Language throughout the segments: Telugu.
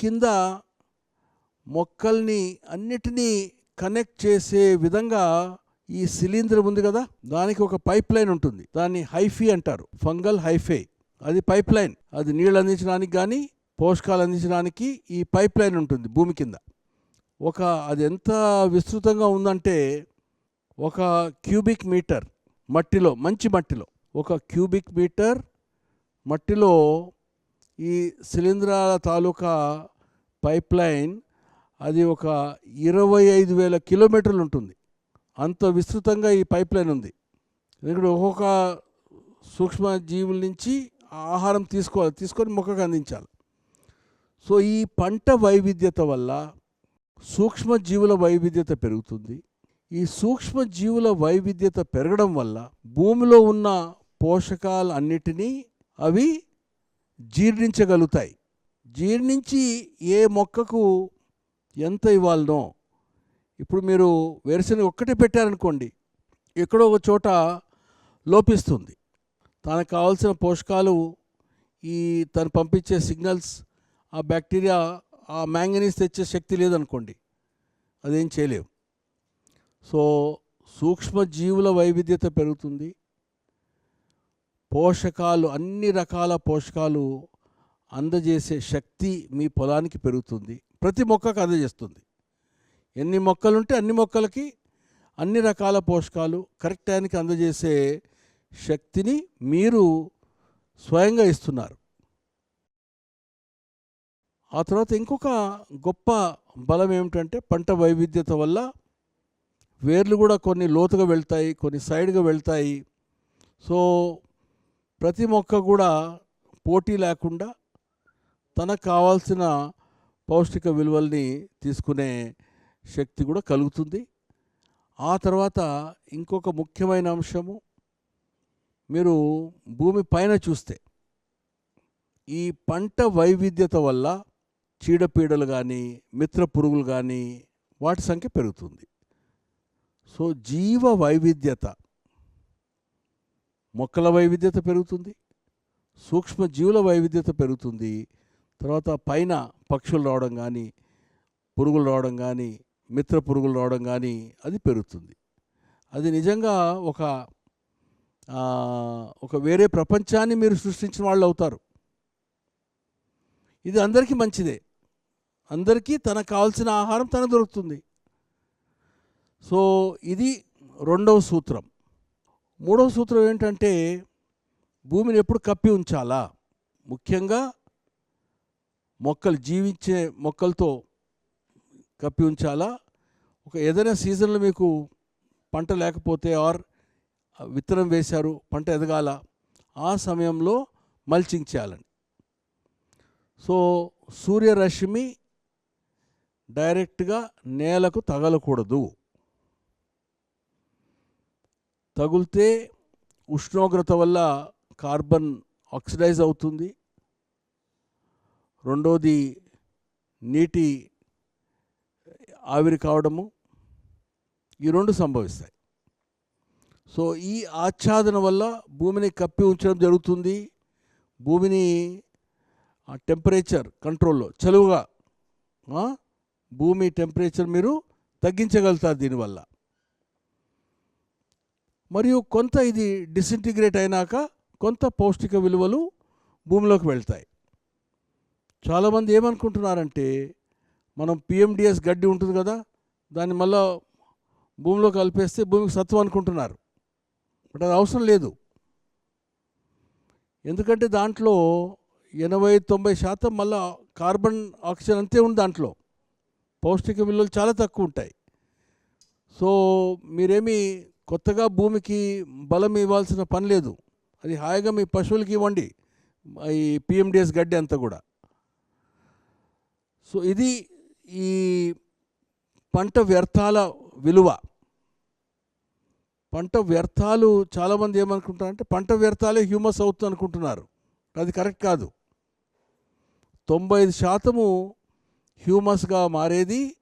కింద మొక్కల్ని అన్నిటినీ కనెక్ట్ చేసే విధంగా ఈ సిలిండర్ ఉంది కదా దానికి ఒక పైప్ లైన్ ఉంటుంది. దాన్ని హైఫీ అంటారు ఫంగల్ హైఫే. అది పైప్ లైన్. అది నీళ్ళు అందించడానికి కానీ పోషకాలు అందించడానికి ఈ పైప్ లైన్ ఉంటుంది భూమి కింద. ఒక అది ఎంత విస్తృతంగా ఉందంటే ఒక క్యూబిక్ మీటర్ మట్టిలో మంచి మట్టిలో ఒక క్యూబిక్ మీటర్ మట్టిలో ఈ శిలీంధ్రాల తాలూకా పైప్ లైన్ అది ఒక ఇరవై ఐదు వేల కిలోమీటర్లు ఉంటుంది. అంత విస్తృతంగా ఈ పైప్ లైన్ ఉంది. ఎందుకంటే ఒక్కొక్క సూక్ష్మ జీవుల నుంచి ఆహారం తీసుకోవాలి తీసుకొని మొక్కకు అందించాలి. సో ఈ పంట వైవిధ్యత వల్ల సూక్ష్మ జీవుల వైవిధ్యత పెరుగుతుంది. ఈ సూక్ష్మ జీవుల వైవిధ్యత పెరగడం వల్ల భూమిలో ఉన్న పోషకాలు అన్నిటినీ అవి జీర్ణించగలుగుతాయి. జీర్ణించి ఏ మొక్కకు ఎంత ఇవ్వాలనో. ఇప్పుడు మీరు వేరుశనగ ఒక్కటే పెట్టారనుకోండి ఎక్కడో ఒక చోట లోపిస్తుంది. తనకు కావాల్సిన పోషకాలు ఈ తను పంపించే సిగ్నల్స్ ఆ బ్యాక్టీరియా ఆ మ్యాంగనీస్ తెచ్చే శక్తి లేదనుకోండి అదేం చేయలేం సో సూక్ష్మ జీవుల వైవిధ్యత పెరుగుతుంది. పోషకాలు అన్ని రకాల పోషకాలు అందజేసే శక్తి మీ పొలానికి పెరుగుతుంది. ప్రతి మొక్కకు అందజేస్తుంది. ఎన్ని మొక్కలుంటే అన్ని మొక్కలకి అన్ని రకాల పోషకాలు కరెక్ట్ టైంకి అందజేసే శక్తిని మీరు స్వయంగా ఇస్తున్నారు. ఆ తర్వాత ఇంకొక గొప్ప బలం ఏమిటంటే పంట వైవిధ్యత వల్ల వేర్లు కూడా కొన్ని లోతుగా వెళ్తాయి కొన్ని సైడ్గా వెళ్తాయి. సో ప్రతి మొక్క కూడా పోటీ లేకుండా తనకు కావాల్సిన పౌష్టిక విలువల్ని తీసుకునే శక్తి కూడా కలుగుతుంది. ఆ తర్వాత ఇంకొక ముఖ్యమైన అంశము మీరు భూమి పైన చూస్తే ఈ పంట వైవిధ్యత వల్ల చీడపీడలు కానీ మిత్ర పురుగులు కానీ వాటి సంఖ్య పెరుగుతుంది. సో జీవ వైవిధ్యత మొక్కల వైవిధ్యత పెరుగుతుంది సూక్ష్మ జీవుల వైవిధ్యత పెరుగుతుంది తర్వాత పైన పక్షులు రావడం కానీ పురుగులు రావడం కానీ మిత్ర పురుగులు రావడం కానీ అది పెరుగుతుంది. అది నిజంగా ఒక ఒక వేరే ప్రపంచాన్ని మీరు సృష్టించిన వాళ్ళు అవుతారు. ఇది అందరికీ మంచిదే. అందరికీ తనకు కావాల్సిన ఆహారం తనకు దొరుకుతుంది. సో ఇది రెండవ సూత్రం. మూడవ సూత్రం ఏంటంటే భూమిని ఎప్పుడు కప్పి ఉంచాలా? ముఖ్యంగా మొక్కలు జీవించే మొక్కలతో కప్పి ఉంచాలా? ఒక ఏదైనా సీజన్లో మీకు పంట లేకపోతే ఆర్ విత్తనం వేశారు పంట ఎదగాల ఆ సమయంలో మల్చింగ్ చేయాలని సో సూర్యరశ్మి డైరెక్ట్గా నేలకు తగలకూడదు. తగిలితే ఉష్ణోగ్రత వల్ల కార్బన్ ఆక్సిడైజ్ అవుతుంది రెండోది నీటి ఆవిరి కావడము. ఈ రెండు సంభవిస్తాయి. సో ఈ ఆచ్ఛాదన వల్ల భూమిని కప్పి ఉంచడం జరుగుతుంది. భూమిని టెంపరేచర్ కంట్రోల్లో చలువుగా భూమి టెంపరేచర్ మీరు తగ్గించగలుగుతారు దీనివల్ల. మరియు కొంత ఇది డిసింటిగ్రేట్ అయినాక కొంత పౌష్టిక విలువలు భూమిలోకి వెళ్తాయి. చాలామంది ఏమనుకుంటున్నారంటే మనం పిఎండిఎస్ గడ్డి ఉంటుంది కదా దాన్ని మళ్ళా భూమిలో కలిపేస్తే భూమికి సత్వం అనుకుంటున్నారు. బట్ అది అవసరం లేదు. ఎందుకంటే దాంట్లో ఎనభై తొంభై శాతం మళ్ళా కార్బన్ ఆక్సిజన్ అంతే ఉంది దాంట్లో. పౌష్టిక విలువలు చాలా తక్కువ ఉంటాయి. సో మీరేమి కొత్తగా భూమికి బలం ఇవ్వాల్సిన పని లేదు. అది హాయిగా మీ పశువులకి ఇవ్వండి. ఈ పిఎండిఎస్ గడ్డి అంతా కూడా. సో ఇది ఈ పంట వ్యర్థాల విలువ. పంట వ్యర్థాలు చాలామంది ఏమనుకుంటారంటే పంట వ్యర్థాలే హ్యూమస్ అవుతుంది అనుకుంటున్నారు. అది కరెక్ట్ కాదు. తొంభై ఐదు శాతము హ్యూమస్గా మారేది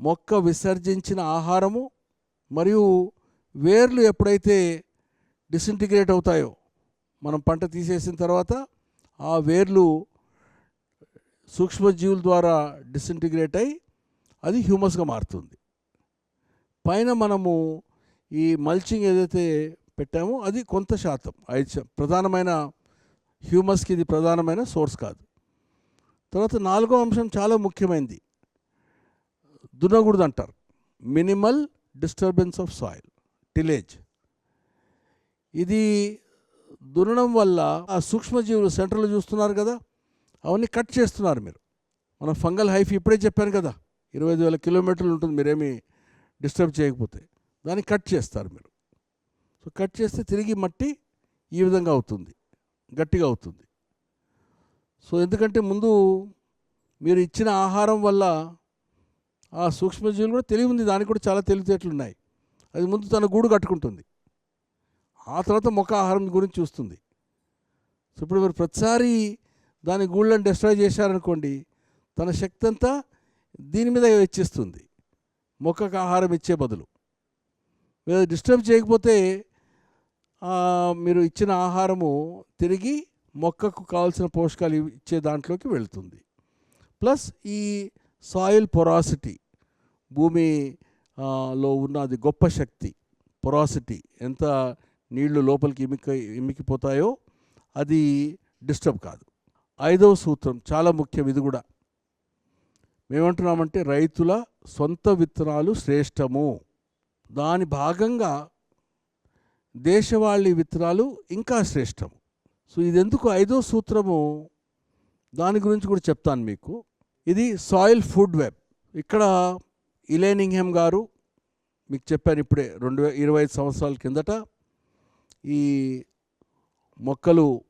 మొక్క విసర్జించిన ఆహారము మరియు వేర్లు ఎప్పుడైతే డిసింటిగ్రేట్ అవుతాయో మనం పంట తీసేసిన తర్వాత ఆ వేర్లు సూక్ష్మజీవుల ద్వారా డిసింటిగ్రేట్ అయి అది హ్యూమస్గా మారుతుంది. పైన మనము ఈ మల్చింగ్ ఏదైతే పెట్టామో అది కొంత శాతం ఐదు ప్రధానమైన హ్యూమస్కి ఇది ప్రధానమైన సోర్స్ కాదు. తర్వాత నాలుగో అంశం చాలా ముఖ్యమైనది దున్నకూడదు అంటారు. Minimal disturbance of soil tillage ఇది దున్నడం వల్ల ఆ సూక్ష్మజీవులు సెంటర్లో చూస్తున్నారు కదా అవన్నీ కట్ చేస్తున్నారు మీరు. మన ఫంగల్ హైఫ్ ఇప్పుడే చెప్పాను కదా ఇరవై ఐదు వేల కిలోమీటర్లు ఉంటుంది మీరేమీ డిస్టర్బ్ చేయకపోతే దాన్ని కట్ చేస్తారు మీరు. సో కట్ చేస్తే తిరిగి మట్టి ఈ విధంగా అవుతుంది గట్టిగా అవుతుంది. సో ఎందుకంటే ముందు మీరు ఇచ్చిన ఆహారం వల్ల ఆ సూక్ష్మజీవులు కూడా తెలివి ఉంది దానికి కూడా చాలా తెలివితేటలు ఉన్నాయి. అది ముందు తన గూడు కట్టుకుంటుంది ఆ తర్వాత మొక్క ఆహారం గురించి చూస్తుంది. సో ఇప్పుడు మీరు ప్రతిసారి దాని గూళ్ళని డిస్ట్రాయ్ చేశారనుకోండి తన శక్తి అంతా దీని మీద వెచ్చిస్తుంది. మొక్కకు ఆహారం ఇచ్చే బదులు. మీరు డిస్టర్బ్ చేయకపోతే మీరు ఇచ్చిన ఆహారము తిరిగి మొక్కకు కావాల్సిన పోషకాలు ఇచ్చే దాంట్లోకి వెళ్తుంది. ప్లస్ ఈ సాయిల్ పొరాసిటీ భూమి లో ఉన్న అది గొప్ప శక్తి పొరాసిటీ ఎంత నీళ్ళు లోపలికి ఇమిక ఇమికిపోతాయో అది డిస్టర్బ్ కాదు. ఐదవ సూత్రం చాలా ముఖ్యం ఇది కూడా. మేమంటున్నామంటే రైతుల సొంత విత్తనాలు శ్రేష్టము. దాని భాగంగా దేశవాళీ విత్తనాలు ఇంకా శ్రేష్టము. సో ఇది ఎందుకు ఐదో సూత్రము? దాని గురించి కూడా చెప్తాను మీకు. ఇది సాయిల్ ఫుడ్ వెబ్. ఇక్కడ ఇలేనింగ్హెమ్ గారు మీకు చెప్పాను ఇప్పుడే రెండు ఇరవై ఐదు సంవత్సరాల కిందట ఈ మొక్కలు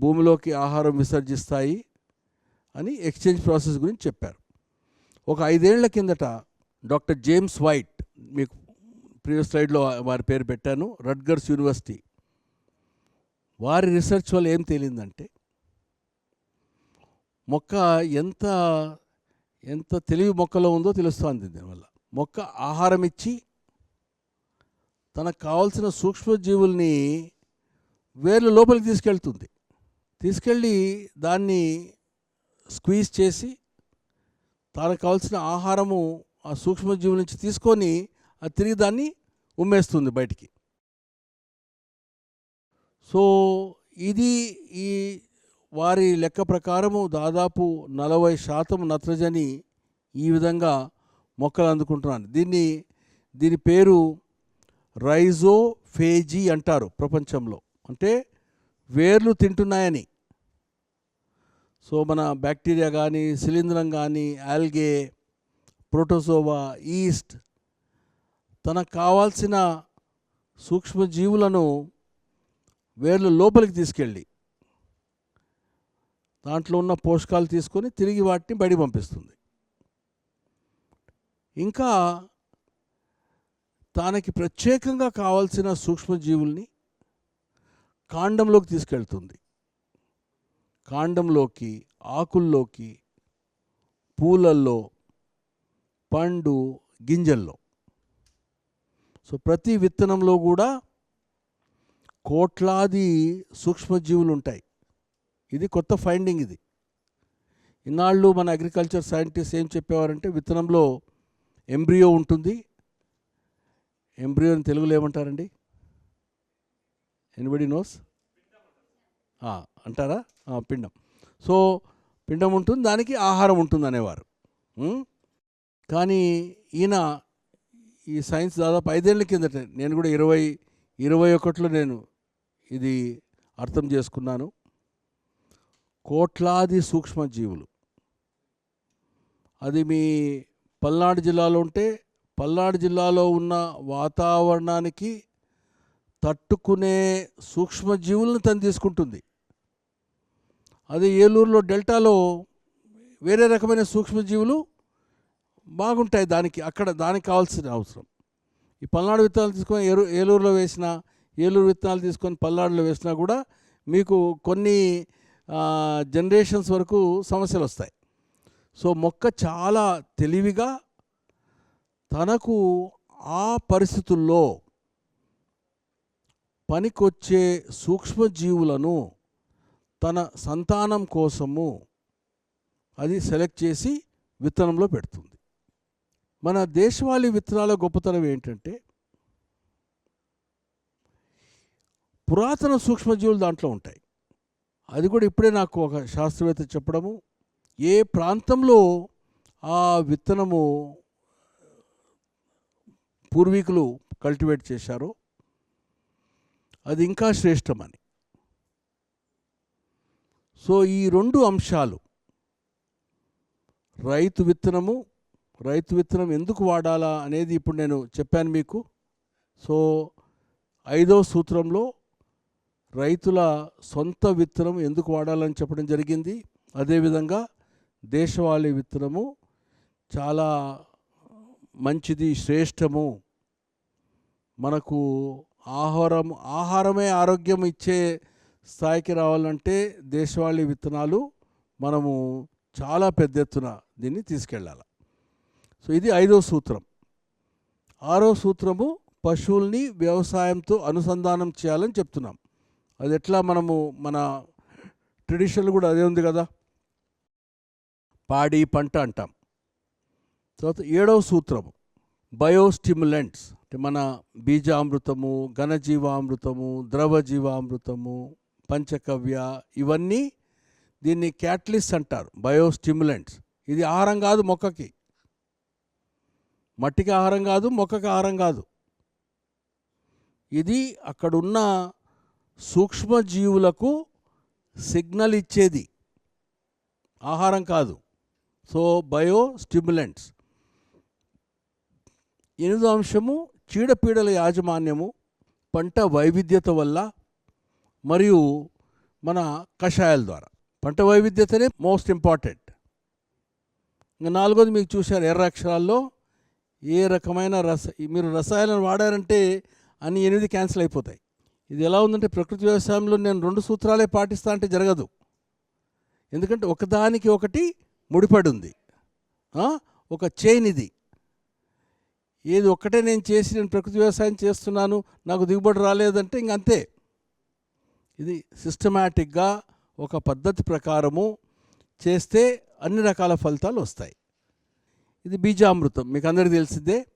భూమిలోకి ఆహారం విసర్జిస్తాయి అని ఎక్స్చేంజ్ ప్రాసెస్ గురించి చెప్పారు. ఒక ఐదేళ్ళ కిందట డాక్టర్ జేమ్స్ వైట్ మీకు ప్రీవియస్ స్లైడ్లో వారి పేరు పెట్టాను రడ్గర్స్ యూనివర్సిటీ. వారి రీసెర్చ్ వల్ల ఏం తేలిందంటే మొక్క ఎంత ఎంత తెలివి మొక్కలో ఉందో తెలుస్తుంది దీనివల్ల. మొక్క ఆహారం ఇచ్చి తనకు కావాల్సిన సూక్ష్మజీవుల్ని వేర్ల లోపలికి తీసుకెళ్తుంది. తీసుకెళ్ళి దాన్ని స్క్వీజ్ చేసి తనకు కావాల్సిన ఆహారము ఆ సూక్ష్మజీవుల నుంచి తీసుకొని అది తిరిగి దాన్ని ఉమ్మేస్తుంది బయటికి. సో ఇది ఈ వారి లెక్క ప్రకారము దాదాపు నలభై శాతం నత్రజని ఈ విధంగా మొక్కలు అందుకుంటున్నాను. దీన్ని దీని పేరు రైజోఫేజీ అంటారు ప్రపంచంలో. అంటే వేర్లు తింటున్నాయని. సో మన బ్యాక్టీరియా కానీ శిలీంధ్రం కానీ ఆల్గే ప్రోటోసోవా ఈస్ట్ తనకు కావాల్సిన సూక్ష్మజీవులను వేర్లు లోపలికి తీసుకెళ్ళి దాంట్లో ఉన్న పోషకాలు తీసుకొని తిరిగి వాటిని బయట పంపిస్తుంది. ఇంకా తనకి ప్రత్యేకంగా కావాల్సిన సూక్ష్మజీవుల్ని కాండంలోకి తీసుకెళ్తుంది. కాండంలోకి ఆకుల్లోకి పూలల్లో పండు గింజల్లో. సో ప్రతి విత్తనంలో కూడా కోట్లాది సూక్ష్మజీవులు ఉంటాయి ఇది కొత్త ఫైండింగ్ ఇది. ఇన్నాళ్ళు మన అగ్రికల్చర్ సైంటిస్ట్ ఏం చెప్పేవారంటే విత్తనంలో ఎంబ్రియో ఉంటుంది. ఎంబ్రియో అని తెలుగులో ఏమంటారండి? ఎనిబడి నోస్ అంటారా? పిండం. సో పిండం ఉంటుంది దానికి ఆహారం ఉంటుంది అనేవారు. కానీ ఈయన ఈ సైన్స్ దాదాపు ఐదేళ్ళ కిందట నేను కూడా ఇరవై ఇరవై ఒకటిలో నేను ఇది అర్థం చేసుకున్నాను. కోట్లాది సూక్ష్మజీవులు అది మీ పల్నాడు జిల్లాలో ఉంటే పల్నాడు జిల్లాలో ఉన్న వాతావరణానికి తట్టుకునే సూక్ష్మజీవులను తను తీసుకుంటుంది. అదే ఏలూరులో డెల్టాలో వేరే రకమైన సూక్ష్మజీవులు బాగుంటాయి దానికి అక్కడ దానికి కావాల్సిన అవసరం. ఈ పల్నాడు విత్తనాలు తీసుకొని ఏరు ఏలూరులో వేసిన ఏలూరు విత్తనాలు తీసుకొని పల్నాడులో వేసినా కూడా మీకు కొన్ని జనరేషన్స్ వరకు సమస్యలు వస్తాయి. సో మొక్క చాలా తెలివిగా తనకు ఆ పరిస్థితుల్లో పనికొచ్చే సూక్ష్మజీవులను తన సంతానం కోసము అది సెలెక్ట్ చేసి విత్తనంలో పెడుతుంది. మన దేశవాళీ విత్తనాల గొప్పతనం ఏంటంటే పురాతన సూక్ష్మజీవులు దాంట్లో ఉంటాయి. అది కూడా ఇప్పుడే నాకు ఒక శాస్త్రవేత్త చెప్పడము. ఏ ప్రాంతంలో ఆ విత్తనము పూర్వీకులు కల్టివేట్ చేశారో అది ఇంకా శ్రేష్టమని. సో ఈ రెండు అంశాలు రైతు విత్తనము రైతు విత్తనం ఎందుకు వాడాలా అనేది ఇప్పుడు నేను చెప్పాను మీకు. సో ఐదో సూత్రంలో రైతుల సొంత విత్తనం ఎందుకు వాడాలని చెప్పడం జరిగింది. అదేవిధంగా దేశవాళీ విత్తనము చాలా మంచిది శ్రేష్టము. మనకు ఆహారం ఆహారమే ఆరోగ్యం ఇచ్చే స్థాయికి రావాలంటే దేశవాళీ విత్తనాలు మనము చాలా పెద్ద ఎత్తున దీన్ని తీసుకెళ్ళాలి. సో ఇది ఐదో సూత్రం. ఆరో సూత్రము పశువుల్ని వ్యవసాయంతో అనుసంధానం చేయాలని చెప్తున్నాం. అది ఎట్లా మనము మన ట్రెడిషనల్ కూడా అదే ఉంది కదా? పాడి పంట అంటాం. తర్వాత ఏడవ సూత్రము బయోస్టిములెంట్స్. మన బీజామృతము ఘనజీవామృతము ద్రవజీవామృతము పంచకవ్య ఇవన్నీ దీన్ని క్యాట్లిస్ అంటారు బయోస్టిమ్యులెంట్స్ ఇది ఆహారం కాదు మొక్కకి. మట్టికి ఆహారం కాదు మొక్కకి ఆహారం కాదు. ఇది అక్కడున్న సూక్ష్మజీవులకు సిగ్నల్ ఇచ్చేది. ఆహారం కాదు. సో బయో స్టిమ్యులెంట్స్ ఎనిమిదో అంశము చీడపీడల యాజమాన్యము పంట వైవిధ్యత వల్ల మరియు మన కషాయాల ద్వారా. పంట వైవిధ్యతనే మోస్ట్ ఇంపార్టెంట్. ఇంకా నాలుగోది మీకు చూశారు ఎర్ర అక్షరాల్లో ఏ రకమైన రస మీరు రసాయనాలు వాడారంటే అన్ని ఎనిమిది క్యాన్సిల్ అయిపోతాయి. ఇది ఎలా ఉందంటే ప్రకృతి వ్యవసాయంలో నేను రెండు సూత్రాలే పాటిస్తా అంటే జరగదు. ఎందుకంటే ఒకదానికి ఒకటి ముడిపడి ఉంది. ఒక చైన్ ఇది. ఏది ఒక్కటే నేను చేసి నేను ప్రకృతి వ్యవసాయం చేస్తున్నాను నాకు దిగుబడి రాలేదంటే ఇంక అంతే. ఇది సిస్టమేటిక్గా ఒక పద్ధతి ప్రకారము చేస్తే అన్ని రకాల ఫలితాలు వస్తాయి. ఇది బీజామృతం మీకు అందరికీ తెలిసిందే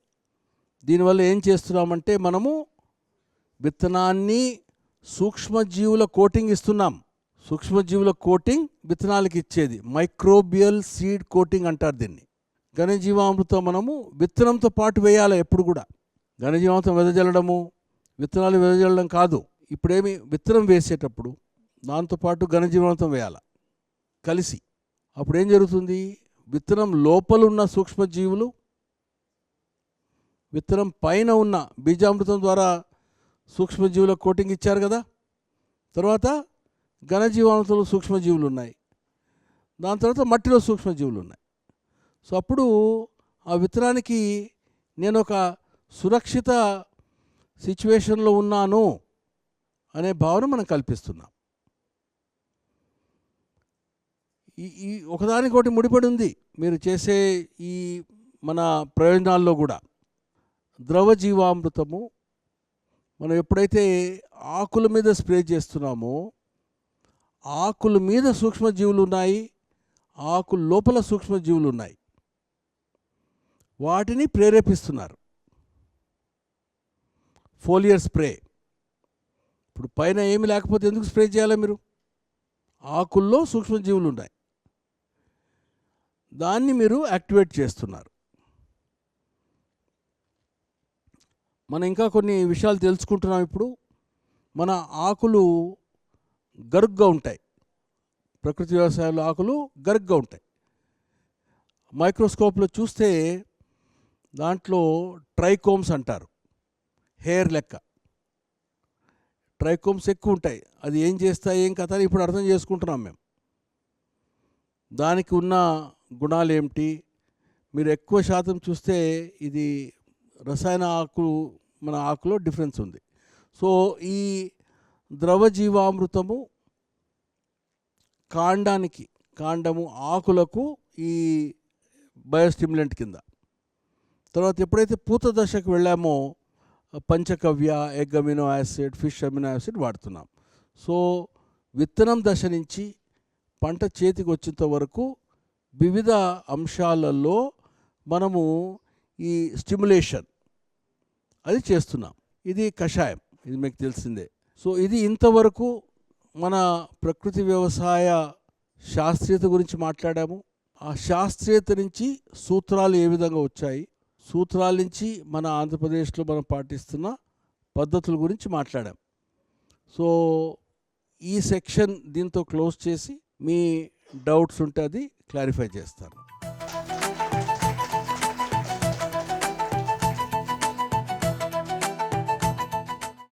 దీనివల్ల ఏం చేస్తున్నామంటే మనము విత్తనాన్ని సూక్ష్మజీవుల కోటింగ్ ఇస్తున్నాం. సూక్ష్మజీవుల కోటింగ్ విత్తనాలకు ఇచ్చేది. మైక్రోబియల్ సీడ్ కోటింగ్ అంటారు దీన్ని. ఘనజీవామృతం మనము విత్తనంతో పాటు వేయాలి ఎప్పుడు కూడా. ఘనజీవామృతం వెదజల్లడము విత్తనాలు వెదజల్లడం కాదు. ఇప్పుడేమి విత్తనం వేసేటప్పుడు దాంతోపాటు ఘనజీవామృతం వేయాలి కలిసి. అప్పుడు ఏం జరుగుతుంది? విత్తనం లోపల ఉన్న సూక్ష్మజీవులు విత్తనం పైన ఉన్న బీజామృతం ద్వారా సూక్ష్మజీవుల కోటింగ్ ఇచ్చారు కదా. తర్వాత ఘనజీవామృతంలో సూక్ష్మజీవులు ఉన్నాయి. దాని తర్వాత మట్టిలో సూక్ష్మజీవులు ఉన్నాయి. సో అప్పుడు ఆ విత్తనానికి నేను ఒక సురక్షిత సిచ్యువేషన్లో ఉన్నాను అనే భావన మనం కల్పిస్తున్నాం. ఈ ఈ ఒకదానికొకటి ముడిపడి ఉంది మీరు చేసే ఈ మన ప్రయోజనాల్లో కూడా. ద్రవ జీవామృతము మనం ఎప్పుడైతే ఆకుల మీద స్ప్రే చేస్తున్నామో ఆకుల మీద సూక్ష్మజీవులు ఉన్నాయి ఆకుల లోపల సూక్ష్మజీవులు ఉన్నాయి. వాటిని ప్రేరేపిస్తున్నారు. Foliar spray. ఇప్పుడు పైన ఏమి లేకపోతే ఎందుకు స్ప్రే చేయాలి మీరు? ఆకుల్లో సూక్ష్మజీవులు ఉన్నాయి దాన్ని మీరు యాక్టివేట్ చేస్తున్నారు. మనం ఇంకా కొన్ని విషయాలు తెలుసుకుంటున్నాం ఇప్పుడు. మన ఆకులు గరుగ్గా ఉంటాయి. ప్రకృతి వ్యవసాయంలో ఆకులు గరుగ్గా ఉంటాయి. మైక్రోస్కోప్లో చూస్తే దాంట్లో ట్రైకోమ్స్ అంటారు. హెయిర్ లెక్క. ట్రైకోమ్స్ ఎక్కువ ఉంటాయి. అది ఏం చేస్తాయి ఏం కథ అని ఇప్పుడు అర్థం చేసుకుంటున్నాం మేము. దానికి ఉన్న గుణాలు ఏమిటి? మీరు ఎక్కువ శాతం చూస్తే ఇది రసాయన ఆకు మన ఆకులో డిఫరెన్స్ ఉంది. సో ఈ ద్రవ జీవామృతము కాండానికి కాండము ఆకులకు ఈ బయోస్టిమ్యులెంట్ కింద. తర్వాత ఎప్పుడైతే పూత దశకు వెళ్ళామో panchagavya egg amino acid fish amino acid వాడుతున్నాం. సో విత్తనం దశ నుంచి పంట చేతికి వచ్చేంత వరకు వివిధ అంశాలలో మనము ఈ స్టిమ్యులేషన్ అది చేస్తున్నాం. ఇది కషాయం ఇది మీకు తెలిసిందే. సో ఇది ఇంతవరకు మన ప్రకృతి వ్యవసాయ శాస్త్రీయత గురించి మాట్లాడాము. ఆ శాస్త్రీయత నుంచి సూత్రాలు ఏ విధంగా వచ్చాయి? సూత్రాల నుంచి మన ఆంధ్రప్రదేశ్లో మనం పాటిస్తున్న పద్ధతుల గురించి మాట్లాడాం. సో ఈ సెక్షన్ దీంతో క్లోజ్ చేసి మీ డౌట్స్ ఉంటే అది క్లారిఫై చేస్తాను.